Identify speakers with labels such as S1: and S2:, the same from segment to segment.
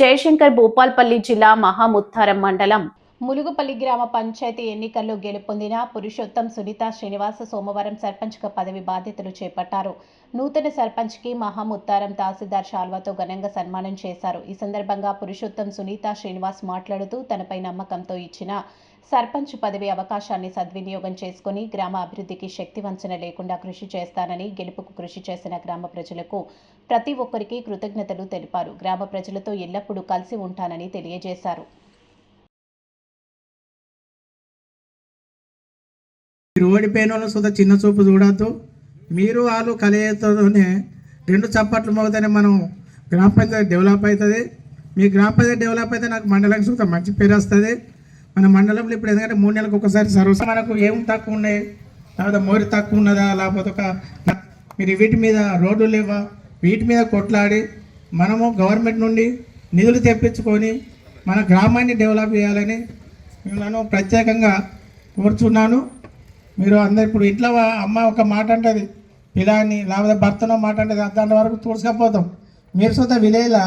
S1: జయశంకర్ భూపాల్పల్లి జిల్లా మహాముత్తారం మండలం ములుగుపల్లి గ్రామ పంచాయతీ ఎన్నికల్లో గెలుపొందిన పురుషోత్తం సునీత శ్రీనివాస సోమవారం సర్పంచ్గా పదవి బాధ్యతలు చేపట్టారు. నూతన సర్పంచ్కి మహాముత్తారం తహసీల్దార్ శాల్వాతో ఘనంగా సన్మానం చేశారు. ఈ సందర్భంగా పురుషోత్తం సునీత శ్రీనివాస్ మాట్లాడుతూ తనపై నమ్మకంతో ఇచ్చిన సర్పంచ్ పదవి అవకాశాన్ని సద్వినియోగం చేసుకుని గ్రామ అభివృద్ధికి శక్తి వంచన లేకుండా కృషి చేస్తానని గెలుపుకు కృషి చేసిన గ్రామ ప్రజలకు ప్రతి ఒక్కరికి కృతజ్ఞతలు తెలిపారు. గ్రామ ప్రజలతో ఎల్లప్పుడూ కలిసి ఉంటానని తెలియజేశారు.
S2: రోడ్డు ఓడిపోయిన వాళ్ళు సుధా చిన్న చూపు చూడద్దు. మీరు వాళ్ళు కలియతోనే రెండు చప్పట్లు మోగితేనే మనం గ్రామ పంచాయతీ డెవలప్ అవుతుంది. మీ గ్రామ పంచాయతీ డెవలప్ అయితే నాకు మండలానికి సుధా మంచి పేరు వస్తుంది. మన మండలంలో ఇప్పుడు ఎందుకంటే మూడు నెలలకు ఒకసారి సర్వీస్ మనకు ఏం తక్కువ ఉన్నాయి తర్వాత మోరి తక్కువ ఉన్నదా లేకపోతే ఒక మీరు వీటి మీద రోడ్లు లేవా? వీటి మీద కొట్లాడి మనము గవర్నమెంట్ నుండి నిధులు తెప్పించుకొని మన గ్రామాన్ని డెవలప్ చేయాలని మిమ్మల్ని ప్రత్యేకంగా కోరుచున్నాను. మీరు అందరు ఇప్పుడు ఇంట్లో అమ్మ ఒక మాట అంటది పిల్లాన్ని లేకపోతే భర్తనో మాట అంటది దాని వరకు తూర్చుకపోతాం మీరు సొంత విలేజ్లో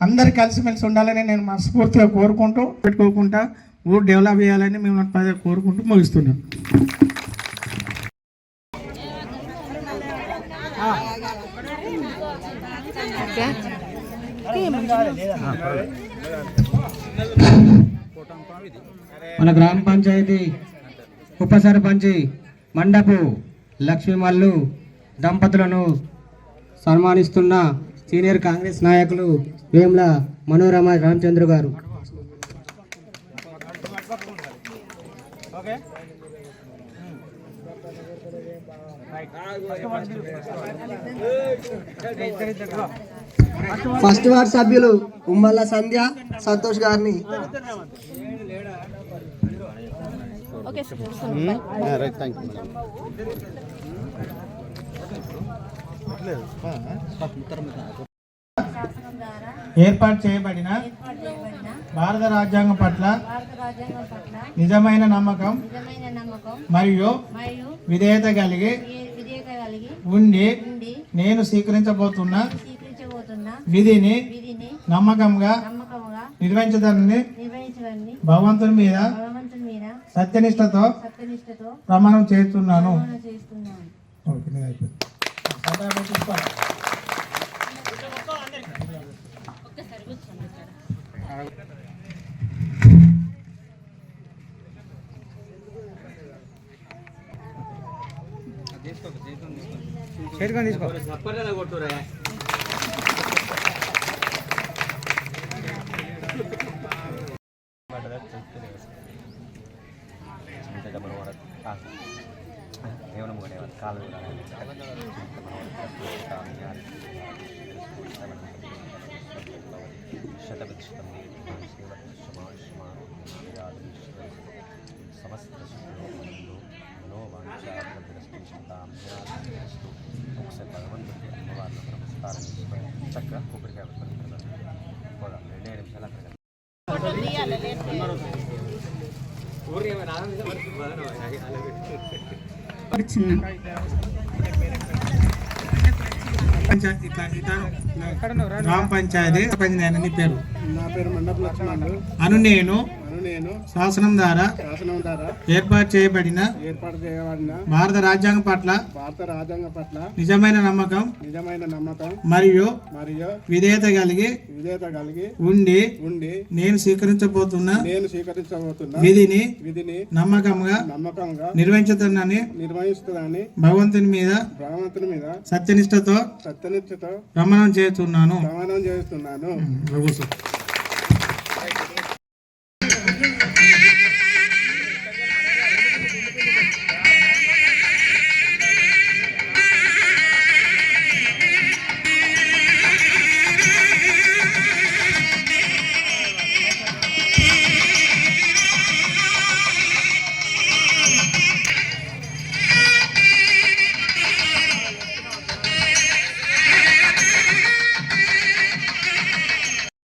S2: అందరు కలిసిమెలిసి ఉండాలని నేను మనస్ఫూర్తిగా కోరుకుంటూ పెట్టుకోకుండా ఊరు డెవలప్ చేయాలని మేము కోరుకుంటూ ముగిస్తున్నాం.
S3: మన గ్రామ పంచాయతీ ఉప సర్పంచి మండపు లక్ష్మీమల్లు దంపతులను సన్మానిస్తున్న సీనియర్ కాంగ్రెస్ నాయకులు వేముల మనోరమ రామచంద్ర గారు.
S4: ఫస్ట్ వార్డ్ సభ్యులు ఉమ్మల్ల సంధ్య సంతోష్ గారిని.
S2: ఏర్పాటు చేయబడిన భారత రాజ్యాంగం పట్ల నిజమైన నమ్మకం మరియు విధేయత కలిగి ఉండి నేను స్వీకరించబోతున్న విధిని నమ్మకంగా నిర్వహించదాన్ని
S5: నిర్వహించడాన్ని
S2: భగవంతుని మీద సత్యనిష్టతో
S5: సత్యనిష్టతో
S2: ప్రమాణం చేస్తున్నాను
S5: ప్రమాణం చేస్తున్నాను
S2: ఓకే, నేను అయిపోయింది. సంబరాలు తీసుకోవాలి.
S6: చక్కగా కొబ్బరికాయ పోదాం రెండే నిమిషాలు అక్కడ
S2: గ్రామ పంచాయతీ పంచాయతీ నీ పేరు
S4: నా పేరు మండప లక్ష్మణుడు
S2: అను నేను
S4: నేను
S2: శాసనం ద్వారా
S4: శాసనం ద్వారా
S2: ఏర్పాటు చేయబడిన
S4: ఏర్పాటు చేయబడిన
S2: భారత రాజ్యాంగం పట్ల
S4: భారత రాజ్యాంగం పట్ల
S2: నిజమైన నమ్మకం
S4: నిజమైన నమ్మకం
S2: మరియు
S4: మరియు
S2: విధేయత కలిగి
S4: విధేయత కలిగి
S2: ఉండి
S4: ఉండి
S2: నేను స్వీకరించబోతున్న
S4: నేను స్వీకరించబోతున్న
S2: విధిని
S4: విధిని
S2: నమ్మకంగా
S4: నమ్మకంగా
S2: నిర్వహించుతానని
S4: నిర్వహిస్తుందని
S2: భగవంతుని మీద
S4: భగవంతుని మీద
S2: సత్యనిష్టతో
S4: సత్యనిష్టతో
S2: ప్రమాణం చేస్తున్నాను
S4: ప్రమాణం చేస్తున్నాను.